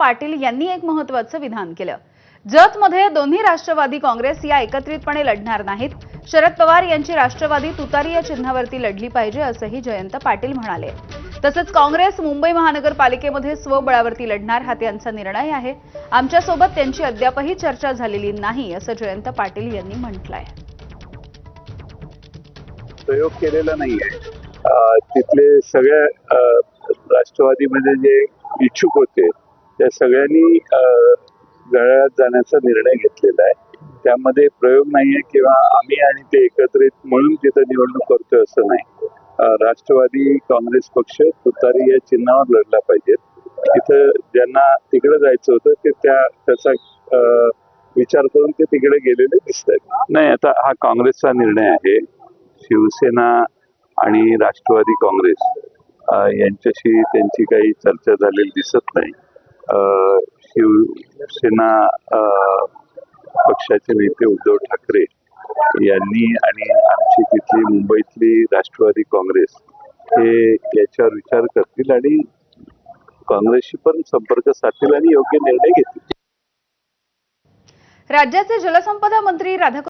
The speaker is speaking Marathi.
पाटील यांनी एक महत्वाचं विधान केलं. जतमध्ये दोन्ही राष्ट्रवादी काँग्रेस या एकत्रितपणे लढणार नाहीत. शरद पवार यांची राष्ट्रवादी तुतारी या चिन्हावरती लढली पाहिजे असंही जयंत पाटील म्हणाले. तसंच काँग्रेस मुंबई महानगरपालिकेमध्ये स्वबळावरती लढणार हा त्यांचा निर्णय आहे. आमच्यासोबत त्यांची अद्यापही चर्चा झालेली नाही असं जयंत पाटील यांनी म्हटलंय. प्रयोग केलेला नाहीये. तिथले सगळ्या राष्ट्रवादीमध्ये जे इच्छुक होते त्या सगळ्यांनी गळ्यात जाण्याचा निर्णय घेतलेला आहे. त्यामध्ये प्रयोग नाहीये किंवा आम्ही आणि ते एकत्रित म्हणून तिथं निवडणूक करतोय असं नाही. राष्ट्रवादी काँग्रेस पक्ष तुतारी या चिन्हावर लढला पाहिजे. तिथं ज्यांना तिकडे जायचं होतं ते त्या त्याचा अं, विचार करून ते तिकडे गेलेले दिसत आहेत नाही आता हा काँग्रेसचा निर्णय आहे. शिवसेना आणि राष्ट्रवादी काँग्रेस यांच्याशी त्यांची काही चर्चा झालेली दिसत नाही. शिवसेना पक्षाचे नेते उद्धव ठाकरे यांनी आणि आमची तिथली मुंबईतली राष्ट्रवादी काँग्रेस हे याच्यावर विचार करतील आणि काँग्रेसशी पण संपर्क साधतील आणि योग्य निर्णय घेतील. राज्याचे जलसंपदा मंत्री राधा